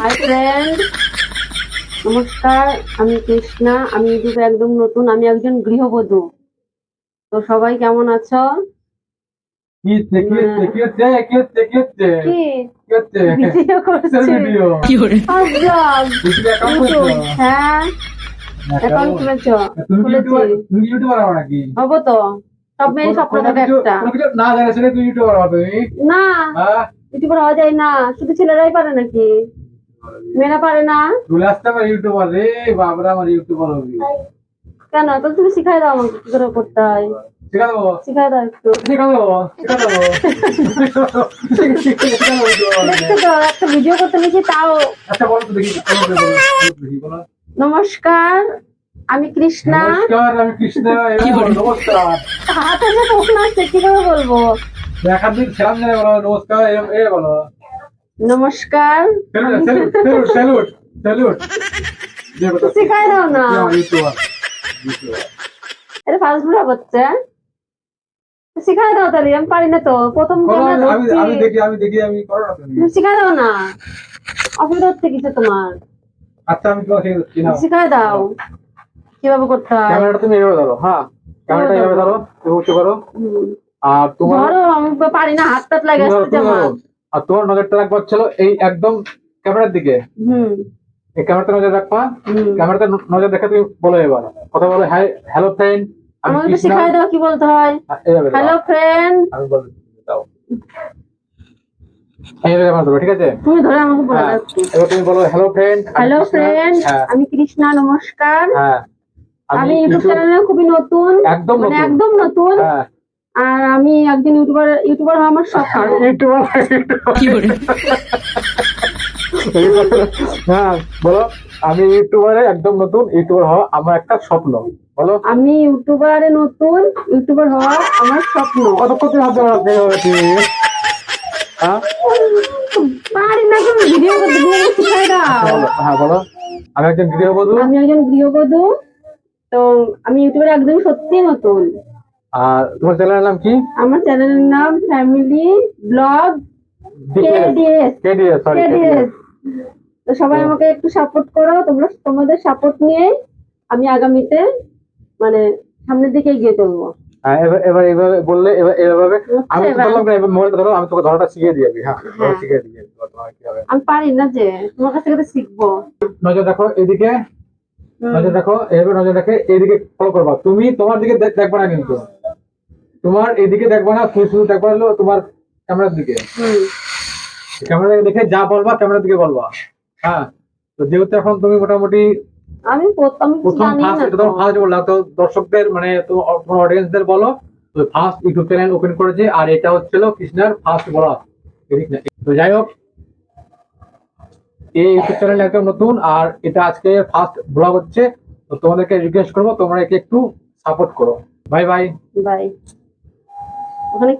Hi friend নমস্কার আমি কৃষ্ণা আমি ইউটিউবে একদম নতুন আমি একজন গৃহবধূ। তো সবাই কেমন আছো? হ্যাঁ। না ইউটিউবার হওয়া যায় না শুধু ছেলেরাই পারে নাকি? মেয়েরা পারে না? চলে আসতে আমার ইউটিউবার রে বাবরা আমার ইউটিউবার হবে। কেন? তো তুমি শিখাই দাও আমাকে কি করে করতে হয়। শিখাই দাও একটু। ভিডিও করতে গেছি তাও। আচ্ছা বলো তো দেখি। নমস্কার আমি কৃষ্ণা। নমস্কার আমি কৃষ্ণ নমস্কার। হাতে যে ফোন আসছে কি করে বলব? নমস্কার শিখাই দাও না। এটা ফার্স্ট শিখাই তাহলে আমি পারি না তো। প্রথম আমি দেখি আমি দেখি আমি করো না তুমি তুমি শিখাই দাও না। অসুবিধা হচ্ছে কিছু তোমার? আচ্ছা আমি তোমাকে শিখাই দাও। কীভাবে করতে হয়? ক্যামেরাটা তুমি এভাবে ধরো হ্যাঁ। ক্যামেরাটা এভাবে ধরো। উঁচু করো। হুম। আর তোমার পারি না হাত টাত লাগে। আর তোমার নজরটা রাখবা ছিল এই একদম ক্যামেরার দিকে। হুম। এই ক্যামেরাতে নজর রাখবা। ক্যামেরাতে নজর দেখে তুমি বলো এবার। কথা বলো হাই হ্যালো ফ্রেন্ড আমাকে তো শিখাই দাও কি বলতে হয়। হ্যাঁ। হ্যালো ফ্রেন্ড আমি বলে দিচ্ছি, দাও। এইভাবে আমার দেবো ঠিক আছে? তুমি ধরে আমাকে বলে হ্যাঁ। দাও। এবার তুমি বলো হ্যালো ফ্রেন্ড হ্যালো ফ্রেন্ড আমি কৃষ্ণা নমস্কার। হ্যাঁ। আমি ইউটিউব চ্যানেলে খুবই নতুন। একদম মানে নতুন। একদম নতুন। হ্যাঁ। আর আমি একজন ইউটিউবার ইউটিউবার হওয়া আমার শখ। ইউটিউবার হ্যাঁ বলো আমি ইউটিউবারে একদম নতুন ইউটিউবার হওয়া আমার একটা স্বপ্ন। বলো। আমি ইউটিউবারে নতুন ইউটিউবার হওয়া আমার স্বপ্ন। কতক্ষণ তুমি হাতে হবে তুমি হ্যাঁ? পারি না তুমি ভিডিও করতে ভিডিও শিখাই বলো হ্যাঁ বলো। আমি একজন গৃহবধূ। আমি একজন গৃহবধূ তো আমি ইউটিউবারে একদম সত্যি নতুন। আর তোমার চ্যানেলের নাম কি? আমার চ্যানেলের নাম family blog KDS KDS sorry KDS তো সবাই আমাকে একটু সাপোর্ট করো তোমরা তোমাদের সাপোর্ট নিয়ে আমি আগামীতে মানে সামনের দিকে এগিয়ে চলবো। হ্যাঁ এবার এবার এইভাবে বললে এবার এভাবে আমি তো বললাম না এবার মোবাইলটা ধরো আমি তোকে ধরাটা শিখিয়ে দিবি হ্যাঁ হ্যাঁ। শিখিয়ে হবে। আমি পারি না যে তোমার কাছ থেকে তো শিখব। নজর রাখো এদিকে নজর রাখো এভাবে নজর রেখে এইদিকে ফলো করবা। তুমি তোমার দিকে দেখ- দেখবা না কিন্তু। তোমার এদিকে দেখবা না তুমি শুধু দেখবা হলো তোমার ক্যামেরার দিকে। ক্যামেরা দেখে যা বলবা ক্যামেরার দিকে বলবা। হ্যাঁ? তো যেহেতু এখন তুমি মোটামুটি আমি প্রথম ফার্স্ট এটা তো। ফার্স্ট বললাম। তো দর্শকদের মানে তোমার অডিয়েন্সদের বলো। তো ফার্স্ট ইউটিউব চ্যানেল ওপেন করেছে আর এটা হচ্ছিল কৃষ্ণার ফার্স্ট বলা। তো যাই হোক এই ইউটিউব চ্যানেল একদম নতুন আর এটা আজকে ফার্স্ট ব্লগ হচ্ছে। তো তোমাদেরকে রিকোয়েস্ট করব তোমরা একে একটু সাপোর্ট করো। বাই বাই বাই ওখানে